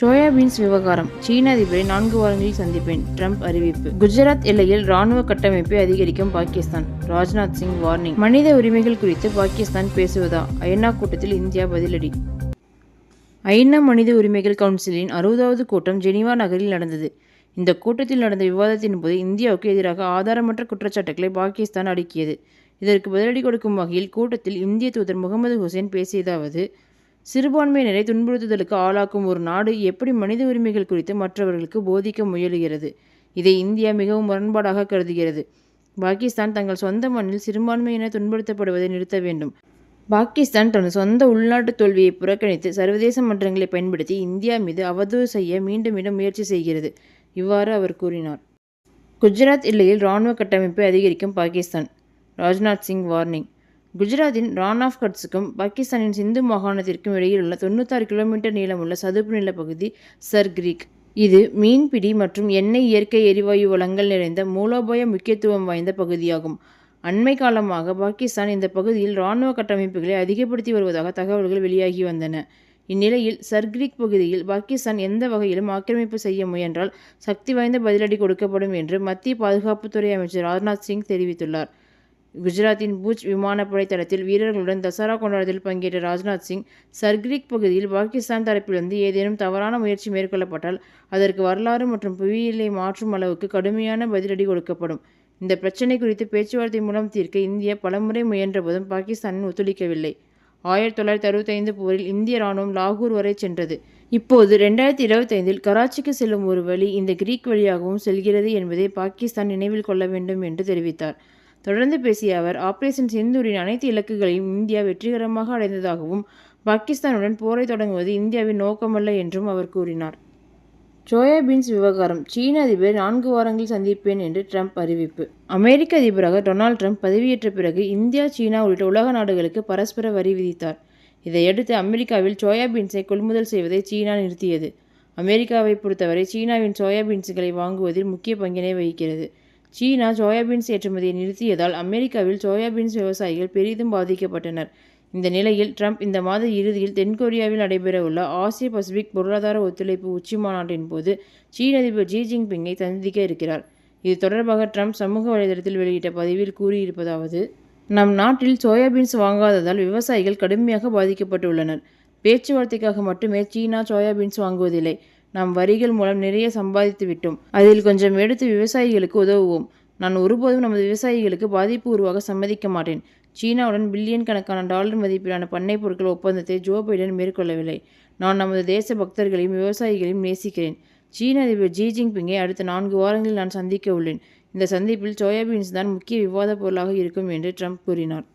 Soybeans விவகாரம். சீன அதிபரை நான்கு வாரங்களில் சந்திப்பேன் ட்ரம்ப் அறிவிப்பு. குஜராத் எல்லையில் ராணுவ கட்டமைப்பை அதிகரிக்கும் பாகிஸ்தான். ராஜ்நாத் சிங் வார்னிங். மனித உரிமைகள் குறித்து பாகிஸ்தான் பேசுவதா? ஐநா கூட்டத்தில் இந்தியா பதிலடி. ஐநா மனித உரிமைகள் கவுன்சிலின் அறுபதாவது கூட்டம் ஜெனீவா நகரில் நடந்தது. இந்த கூட்டத்தில் நடந்த விவாதத்தின் போது இந்தியாவுக்கு எதிராக ஆதாரமற்ற குற்றச்சாட்டுகளை பாகிஸ்தான் அடுக்கியது. இதற்கு பதிலடி கொடுக்கும் வகையில் கூட்டத்தில் இந்திய தூதர் முகமது ஹுசேன் பேசியதாவது சிறுபான்மையினரை துன்புறுத்துதலுக்கு ஆளாக்கும் ஒரு நாடு எப்படி மனித உரிமைகள் குறித்து மற்றவர்களுக்கு போதிக்க முயலுகிறது? இதை இந்தியா மிகவும் முரண்பாடாக கருதுகிறது. பாகிஸ்தான் தங்கள் சொந்த மண்ணில் சிறுபான்மையினர் துன்புறுத்தப்படுவதை நிறுத்த வேண்டும். பாகிஸ்தான் தனது சொந்த உள்நாட்டு தோல்வியை புறக்கணித்து சர்வதேச மன்றங்களை பயன்படுத்தி இந்தியா மீது அவதூறு செய்ய மீண்டும் மீண்டும் முயற்சி செய்கிறது இவ்வாறு அவர் கூறினார். குஜராத் எல்லையில் இராணுவ கட்டமைப்பை அதிகரிக்கும் பாகிஸ்தான். ராஜ்நாத் சிங் வார்னிங். குஜராத்தின் ரான் ஆஃப் கட்ஸுக்கும் பாகிஸ்தானின் சிந்து மாகாணத்திற்கும் இடையிலுள்ள தொண்ணூத்தாறு கிலோமீட்டர் நீளமுள்ள சதுப்பு நிலப்பகுதி சர் கிரீக் இது மீன்பிடி மற்றும் எண்ணெய் இயற்கை எரிவாயு வளங்கள் நிறைந்த மூலோபாய முக்கியத்துவம் வாய்ந்த பகுதியாகும். அண்மை காலமாக பாகிஸ்தான் இந்த பகுதியில் இராணுவ கட்டமைப்புகளை அதிகப்படுத்தி வருவதாக தகவல்கள் வெளியாகி வந்தன. இந்நிலையில் சர்கிரிக் பகுதியில் பாகிஸ்தான் எந்த வகையிலும் ஆக்கிரமிப்பு செய்ய முயன்றால் சக்தி வாய்ந்த பதிலடி கொடுக்கப்படும் என்று மத்திய பாதுகாப்புத்துறை அமைச்சர் ராஜ்நாத் சிங் தெரிவித்துள்ளார். குஜராத்தின் பூஜ் விமானப்படை தளத்தில் வீரர்களுடன் தசரா கொண்டாட்டத்தில் பங்கேற்ற ராஜ்நாத் சிங் சர்கிரிக் பகுதியில் பாகிஸ்தான் தரப்பிலிருந்து ஏதேனும் தவறான முயற்சி மேற்கொள்ளப்பட்டால் அதற்கு வரலாறு மற்றும் புவியியலை மாற்றும் அளவுக்கு கடுமையான பதிலடி கொடுக்கப்படும். இந்த பிரச்சினை குறித்து பேச்சுவார்த்தை மூலம் தீர்க்க இந்தியா பலமுறை முயன்றபோதும் பாகிஸ்தானின் ஒத்துழைக்கவில்லை. ஆயிரத்தி தொள்ளாயிரத்தி அறுபத்தைந்து போரில் இந்திய ராணுவம் லாகூர் வரை சென்றது. இப்போது ரெண்டாயிரத்தி இருபத்தைந்தில் கராச்சிக்கு செல்லும் ஒரு வழி இந்த கிரீக் வழியாகவும் செல்கிறது என்பதை பாகிஸ்தான் நினைவில் கொள்ள வேண்டும் என்று தெரிவித்தார். தொடர்ந்து பேசிய அவர் ஆபரேஷன் சிந்தூரின் அனைத்து இலக்குகளையும் இந்தியா வெற்றிகரமாக அடைந்ததாகவும் பாகிஸ்தானுடன் போரை தொடங்குவது இந்தியாவின் நோக்கமல்ல என்றும் அவர் கூறினார். சோயாபீன்ஸ் விவகாரம். சீன அதிபர் நான்கு வாரங்களில் சந்திப்பேன் என்று ட்ரம்ப் அறிவிப்பு. அமெரிக்க அதிபராக டொனால்ட் ட்ரம்ப் பதவியேற்ற பிறகு இந்தியா சீனா உள்ளிட்ட உலக நாடுகளுக்கு பரஸ்பர வரி விதித்தார். இதையடுத்து அமெரிக்காவில் சோயாபீன்ஸை கொள்முதல் செய்வதை சீனா நிறுத்தியது. அமெரிக்காவை பொறுத்தவரை சீனாவின் சோயாபீன்ஸுகளை வாங்குவதில் முக்கிய பங்கினை வகிக்கிறது. சீனா சோயாபீன்ஸ் ஏற்றுமதியை நிறுத்தியதால் அமெரிக்காவில் சோயாபீன்ஸ் விவசாயிகள் பெரிதும் பாதிக்கப்பட்டனர். இந்த நிலையில் ட்ரம்ப் இந்த மாத இறுதியில் தென்கொரியாவில் நடைபெறவுள்ள ஆசிய பசிபிக் பொருளாதார ஒத்துழைப்பு உச்சி மாநாட்டின் போது சீன அதிபர் ஜி ஜின்பிங்கை சந்திக்க இருக்கிறார். இது தொடர்பாக ட்ரம்ப் சமூக வலைதளத்தில் வெளியிட்ட பதிவில் கூறியிருப்பதாவது நம் நாட்டில் சோயாபீன்ஸ் வாங்காததால் விவசாயிகள் கடுமையாக பாதிக்கப்பட்டுள்ளனர். பேச்சுவார்த்தைக்காக மட்டுமே சீனா சோயாபீன்ஸ் வாங்குவதில்லை. நாம் வரிகள் மூலம் நிறைய சம்பாதித்து விட்டோம். அதில் கொஞ்சம் எடுத்து விவசாயிகளுக்கு உதவுவோம். நான் ஒருபோதும் நமது விவசாயிகளுக்கு பாதிப்பு உருவாக சம்மதிக்க மாட்டேன். சீனாவுடன் பில்லியன் கணக்கான டாலர் மதிப்பிலான பண்ணை பொருட்கள் ஒப்பந்தத்தை ஜோ பைடன் மேற்கொள்ளவில்லை. நான் நமது தேச பக்தர்களையும் விவசாயிகளையும் நேசிக்கிறேன். சீன அதிபர் ஜி ஜின்பிங்கை அடுத்த நான்கு வாரங்களில் நான் சந்திக்க உள்ளேன். இந்த சந்திப்பில் சோயாபீன்ஸ் தான் முக்கிய விவாத பொருளாக இருக்கும் என்று ட்ரம்ப் கூறினார்.